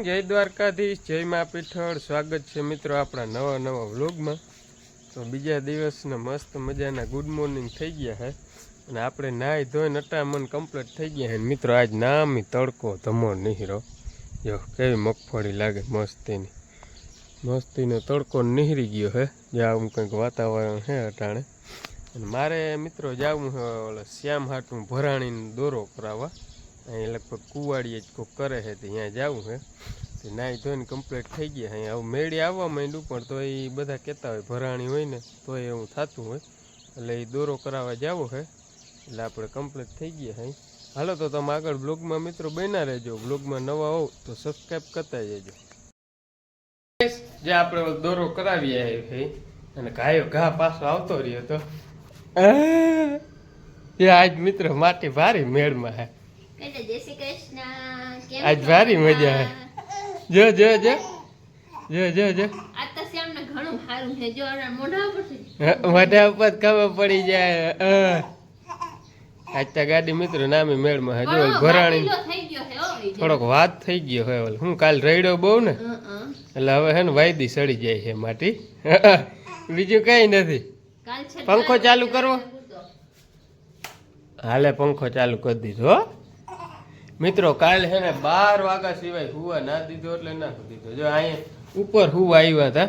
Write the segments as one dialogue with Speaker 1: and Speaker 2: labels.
Speaker 1: દ્વારકાધીશ, જય મા પીઠળ. સ્વાગત છે મિત્રો આપણા નવા નવા વ્લોગમાં. તો બીજા દિવસના મસ્ત મજાના ગુડ મોર્નિંગ થઈ ગયા છે અને આપણે નાહી ધોઈને અટામણ કમ્પ્લીટ થઈ ગયા છે મિત્રો આજ નામી તડકો ધમો નીહરો જો કેવી મગફળી લાગે મસ્તીની. મસ્તીનો તડકો નીહરી ગયો હે. જે આવું કંઈક વાતાવરણ છે અટાણે. અને મારે મિત્રો જવું હે ઓલા શ્યામ હાટું ભરાણીને દોરો કરાવવા. અહીં લગભગ કુવાડીએ જ કોક કરે છે તો ત્યાં જવું છે. તે નાહી ધોઈને કમ્પ્લીટ થઈ ગયા અહીંયા હવે મેળી આવવા માંડ્યું, પણ તો એ બધા કહેતા હોય ભરાણી હોય ને તો એવું થતું હોય. એટલે એ દોરો કરાવવા જવો છે. એટલે આપણે કમ્પ્લીટ થઈ ગયા અહીં. હાલો તો તમે આગળ બ્લોગમાં મિત્રો બન્યા રહેજો. બ્લોગમાં નવા હોવ તો સબસ્ક્રાઈબ કરતા જજો. જે આપણે દોરો કરાવી આવ્યો છે અને ગાયો ઘા પાછો આવતો રહ્યો તો. એ આજ મિત્ર માટી ભારી મેળમાં હે
Speaker 2: એટલે જય શ્રી કૃષ્ણ. કેમ
Speaker 1: આજ ભારી મજા
Speaker 2: આવે.
Speaker 1: જો જો જો. જો જો જો.
Speaker 2: આજ તો શ્યામને ઘણું સારું છે. જો આના મોઢા પરથી
Speaker 1: મોઢા ઉપર ખબર પડી જાય. આજ તો ગાડી મિત્રો નામે મેળમાં હજુ જે. થોડોક વાત થઈ ગયો હોય ઓલ. હું કાલ રડ્યો બહુ ને. એટલે હવે હે ને વાયદી સડી જાય છે માટી. બીજું કઈ નથી. પંખો ચાલુ કરવો? હાલે પંખો ચાલુ કરી દીધો હો. મિત્રો કાલ છે ને બાર વાગ્યા સિવાય હુવા ના દીધો એટલે ના દીધો. જો અહીંયા ઉપર હુવા આવ્યા હતા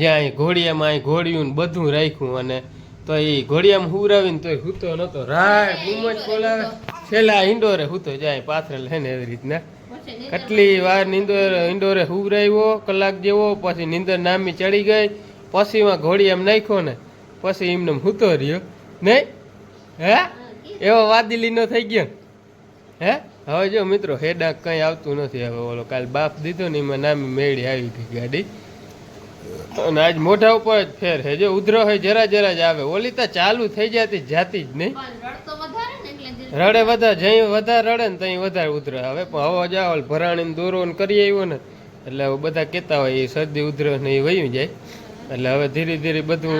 Speaker 1: જ્યાં અહીં ઘોડિયામાં અહીં ઘોડિયું ને બધું રાખ્યું અને તો એ ઘોડિયામાં હુરાવીને તોય હૂતો નતો. રાય બૂમ જ બોલાવે. છેલ્લા ઇન્ડોરે હૂતો જાય પાથરેલ હે ને એવી રીતના.
Speaker 2: પછી
Speaker 1: કેટલી વાર નીંદર ઇન્ડોરે હુવરાવ્યો કલાક જેવો પછી નીંદર નામી ચડી ગઈ પછીમાં ઘોડિયામાં નાખ્યો ને પછી એમને હૂતો રહ્યો. નહીં? હે? એવો વાદીલીનો થઈ ગયો. હે? હવે જો મિત્રો હેડાક કંઈ આવતું નથી હવે ઓલો કાલ બાપ દીધો ને એમાં નામી મેળી આવી ગઈ ગાડી. અને આજ મોઢા ઉપર જ ફેર હે. જો ઉધરો હોય જરા જરા જ આવે. ઓલી તો ચાલુ થઈ જતી જાતી જ નહીં. રડે વધારે જઈ વધારે રડે ને ત્યાં વધારે ઉધરો હવે પણ હવે જાવ ભરાણી દોરો ને કરી આવ્યો ને એટલે હવે બધા કહેતા હોય એ શરદી ઉધરો ને એ વયું જાય. એટલે હવે ધીરે ધીરે બધું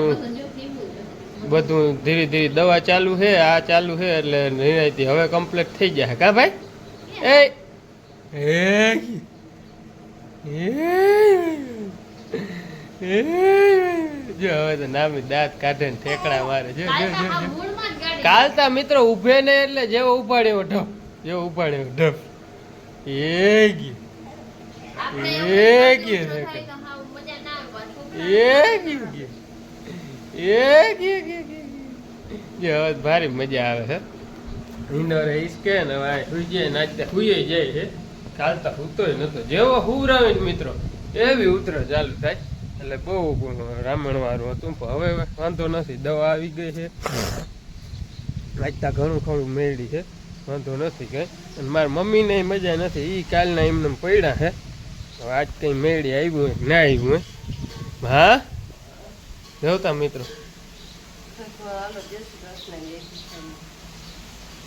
Speaker 2: બધું
Speaker 1: ધીરે ધીરે દવા ચાલુ છે આ ચાલુ છે એટલે નિરાયતી હવે કમ્પ્લીટ થઈ જાય. કા ભાઈ? Ei! એ જો હવે તો નામી દાંત કાઢે ને ઠેકડા મારે જો. કાલતા મિત્રો ઉભે ને એટલે જેવો ઉપાડ્યો ઢપ જેવો ઉપાડ્યો ઢપ એ
Speaker 2: આપણે
Speaker 1: એ
Speaker 2: એવું પાછું.
Speaker 1: એ ગયું એ જો હવે ભારી મજા આવે છે ને સુઈ જાય છે ચાલતા હુતોય નતો. જેવો હુવરાવીને મિત્રો, એવી ઉતરો ચાલુ થાય. એટલે બહુ રામણ વાળું હતું, પણ હવે વાંધો નથી. દવા આવી ગઈ છે. વાંચતા ઘણું ખરું મેળી છે. વાંધો નથી કઈ. અને મારા મમ્મીને મજા નથી. એ કાલના એમને પડ્યા છે હવે આજ કંઈ મેળી આવ્યું હોય, ના આવ્યું હોય. હા? જોતા મિત્રો.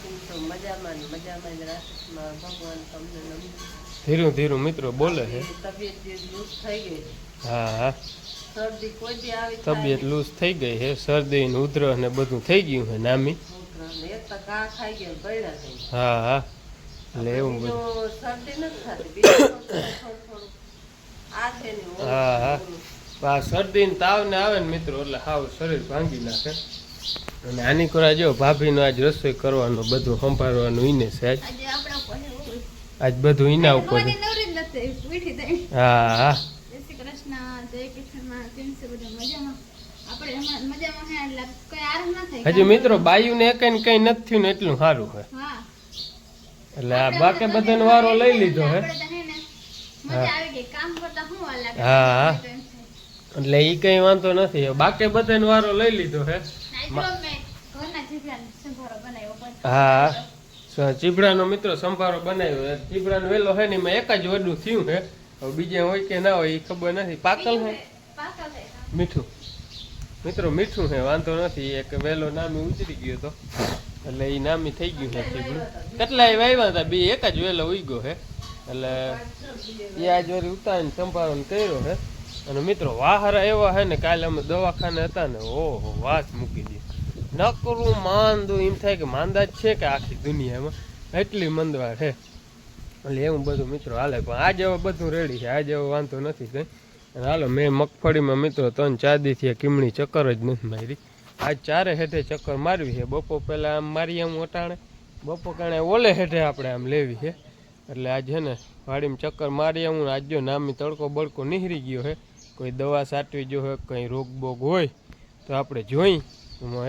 Speaker 3: મજામાં ને મજામાં જ ભગવાન તમને નમો
Speaker 1: ધીરું ધીરું મિત્રો બોલે છે.
Speaker 3: તબિયત લૂઝ થઈ ગઈ
Speaker 1: હા હા.
Speaker 3: શરદી કોઈ દી આવી
Speaker 1: તબિયત લૂઝ થઈ ગઈ છે. શરદી ને ઉધરસ ને બધું થઈ ગયું છે નામી.
Speaker 3: એક તો ઘા ખાઈ ગયો બળ્યા થઈ
Speaker 1: હા હા. એટલે એવું બધું.
Speaker 3: શરદી નથી થતી. બીજું થોડું થોડું થોડું. આ છે ને
Speaker 1: હા, હા. આ શરદી ને તાવ ને આવે ને મિત્રો એટલે હાવ શરીર ભાંગી નાખે. અને આની કોરા જો ભાભીનો આજ રસોઈ કરવાનું બધું સંભાળવાનું ઈને છે આજ બધું ઈના ઉપર. હા હા.
Speaker 2: કઈ ના.
Speaker 1: હજી મિત્રો એકે ને કઈ નથી થયું ને એટલું સારું
Speaker 2: હે.
Speaker 1: એટલે આ બાકે બધાનો વારો લઈ લીધો હે.
Speaker 2: હે ને.
Speaker 1: એટલે ઈ કઈ વાંધો નથી. બાકે બધાનો વારો લઈ લીધો હે. હા. ચીબડાનો મિત્રો સંભારો બનાવ્યો ચીભડાનો વેલો હે ને એમાં એક જ વડું થયું હે હવે બીજે હોય કે ના હોય એ ખબર નથી. પાકલ હે. મીઠું. મિત્રો મીઠું છે. વાંધો નથી. એક વેલો નામી ઉતરી ગયો તો. એટલે એ નામી થઈ ગયું છે ચીભડું કેટલા વાવ્યા હતા? બે એક જ વેલો ઉગ્યો છે. એટલે એ આજ વળી ઉતારીને સંભારો ને કર્યો છે. અને મિત્રો, વાહરા એવા છે ને, કાલે અમે દવાખાને હતા ને, ઓહો, વાત મૂકી દી. નકરું માંદું, એમ થાય કે માંદા જ છે કે આખી દુનિયામાં? એટલી મંદવાડ છે એટલે એવું બધું મિત્રો હાલે, પણ આજે હવે બધું રેડી છે. આજે હવે વાંધો નથી કંઈ. અને હાલો, મેં મગફળીમાં મિત્રો ત્રણ ચાર દીથી કીમણી ચક્કર જ નથી મારી. આજ ચારે હેઠે ચક્કર મારવી છે. બપોર પહેલાં આમ મારી આમ ઓટાણે બપોર કાણે ઓલે હેઠે આપણે આમ લેવી છે. એટલે આજ ને, વાડીમાં ચક્કર મારી આવું આજ જો નામી તડકો બળકો નીહરી ગયો છે કોઈ દવા સાટવી જો હોય, કંઈ રોગ બોગ હોય, તો આપણે જોઈ.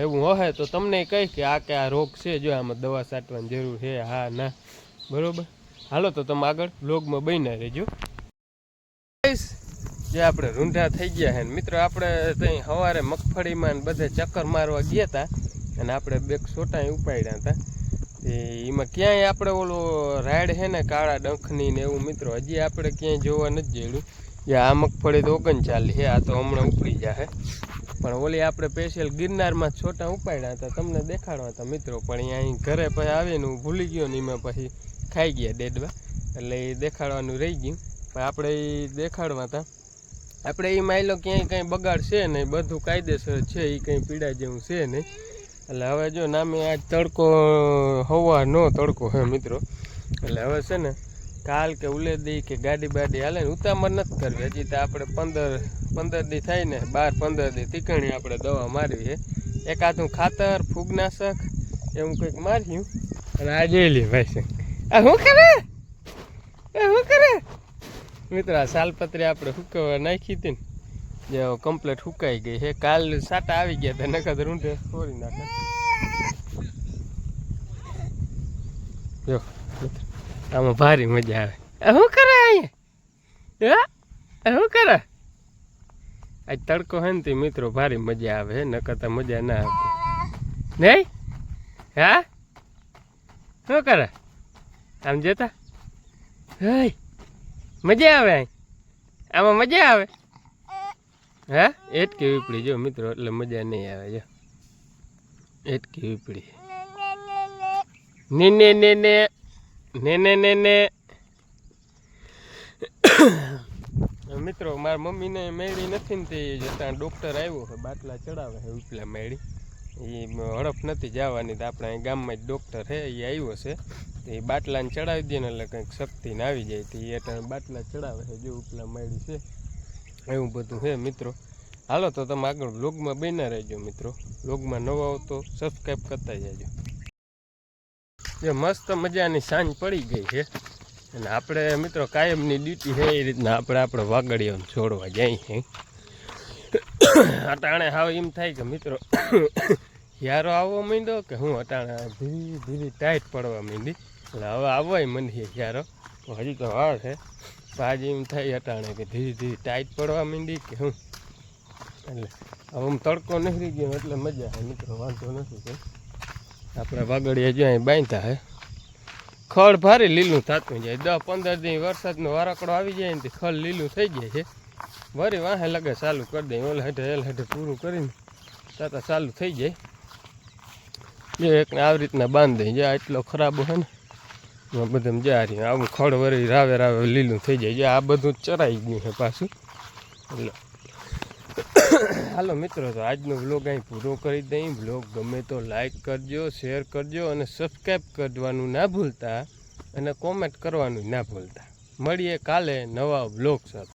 Speaker 1: એવું હોય તો તમને કહી કે આ કે આ રોગ છે, જો આમાં દવા છાંટવાની જરૂર છે, હા, ના. બરોબર? હાલો, તો તમે આગળ બ્લોગમાં બન્યા રહેજો. જે આપણે રૂંઢા થઈ ગયા છે મિત્રો, આપણે ત્યાં સવારે મગફળીમાં ને બધે ચક્કર મારવા ગયા હતા અને આપણે બે સોટા ઉપાડ્યા હતા એમાં ક્યાંય આપણે ઓલો રાઈડ છે ને, કાળા ડંખની ને એવું, મિત્રો, હજી આપણે ક્યાંય જોવા નથી જડ્યું જે આ મગફળી તો ઓગણચાલીસ છે, આ તો હમણાં ઉપડી જાય પણ ઓલી આપણે સ્પેશિયલ ગિરનારમાં છોટા ઉપાડ્યા હતા, તમને દેખાડવા હતા મિત્રો, પણ અહીં ઘરે પછી આવીને હું ભૂલી ગયો ને એમાં પછી ખાઈ ગયા ડેડવા. એટલે એ દેખાડવાનું રહી ગયું. પણ આપણે એ દેખાડવા હતા. આપણે એ માયલો ક્યાંય કંઈ બગાડ છે નહીં, બધું કાયદેસર છે એ કંઈ પીડા જેવું છે નહીં. એટલે હવે જો નામે આજ તડકો હવા નો તડકો હે મિત્રો. એટલે હવે છે ને કાલ કે ઉલેદી કે ગાડી બાડી હાલે ને ઉતામર નથી કરવી. હજી તો આપણે પંદર પંદર દી થાય ને, બાર, પંદર દી તીકણી આપણે દવા મારવી છે. એકાદું ખાતર, ફૂગનાશક, એવું કંઈક માર્યું. અને આ જોઈ લે ભાઈ આ શું કરે? શું કરે? મિત્ર, આ સાલપત્રી આપણે હુકવા નાખી હતી ને, જે કમ્પ્લેટ હુકાઈ ગઈ છે. કાલ સાટા આવી ગયા હતા, નકર રૂંઢે છોડી નાખે. જો, મિત્ર. આમાં ભારી મજા આવે. શું કરે અહીંયા? શું કરે? આજ તડકો હે ને તે મિત્રો ભારી મજા આવે હે, નકર મજા ના આવતી. નહીં? હા? શું કરે? આમ જતા? હઈ, મજા આવે અહીં? આમાં મજા આવે? હા? એટકી વીપડી જો મિત્રો, એટલે મજા નહીં આવે, જો. એટકી વીપડી ને ને ને ને. ને ને ને ને. મિત્રો, મારા મમ્મીને મેળી નથી ને તે જતાં ડૉક્ટર આવ્યો છે, બાટલા ચડાવે છે, ઉપલા મેળી. એ હડપ નથી જવાની તો આપણે ગામમાં જ ડૉક્ટર છે એ આવ્યો છે. તો એ બાટલાને ચડાવી દે ને એટલે કંઈક શક્તિ ને આવી જાય. તો એ એટલે બાટલા ચડાવે છે, જો ઉપલા મેળી છે. એવું બધું છે મિત્રો. હાલો તો તમે આગળ બ્લોગમાં બન્યા રહેજો મિત્રો. બ્લોગમાં નવા હો તો સબસ્ક્રાઈબ કરતા જજો. જે મસ્ત મજાની સાંજ પડી ગઈ છે. અને આપણે મિત્રો કાયમની ડ્યુટી છે એ રીતના આપણે આપણે વાગડીઓને છોડવા જઈએ છીએ અટાણે હાવ એમ થાય કે મિત્રો, યારો આવવો માંડ્યો કે હું અટાણે ધીરે ધીરે ટાઈટ પડવા માંડી. એટલે હવે આવવાય મને યારો. હજી તો વાર છે. આજે એમ થાય અટાણે કે ધીરે ધીરે ટાઈટ પડવા માંડી કે હું. એટલે હવે હું તડકો નીકળી ગયો એટલે મજા આવે, મિત્રો, વાંધો નથી કંઈ. આપણે વાગડીએ જો અહીં બાંધતા હે ખડ ભારે લીલું થતું જાય. દસ પંદર દી વરસાદનો વારાકડો આવી જાય ને ખળ લીલું થઈ જાય છે. વરી વાહે લગે ચાલુ કરી દઈએ ઓલ હેઠે, એલ હેઠે પૂરું કરીને તાતા ચાલુ થઈ જાય. જે એકને આવી રીતના બાંધી દઈએ જ્યાં એટલો ખરાબ હોય ને બધે જા રહી આવું ખડ વરી રાવે રાવે લીલું થઈ જાય. જે આ બધું ચરાઈ ગયું છે પાછું. એટલે હાલો મિત્રો, તો આજનો વ્લોગ અહીં પૂરો કરી દઈ વ્લોગ ગમે તો લાઈક કરજો શેર કરજો અને સબસ્ક્રાઈબ કરવાનું ના ભૂલતા અને કોમેન્ટ કરવાનું ના ભૂલતા. મળીએ કાલે નવા વ્લોગ સાથે.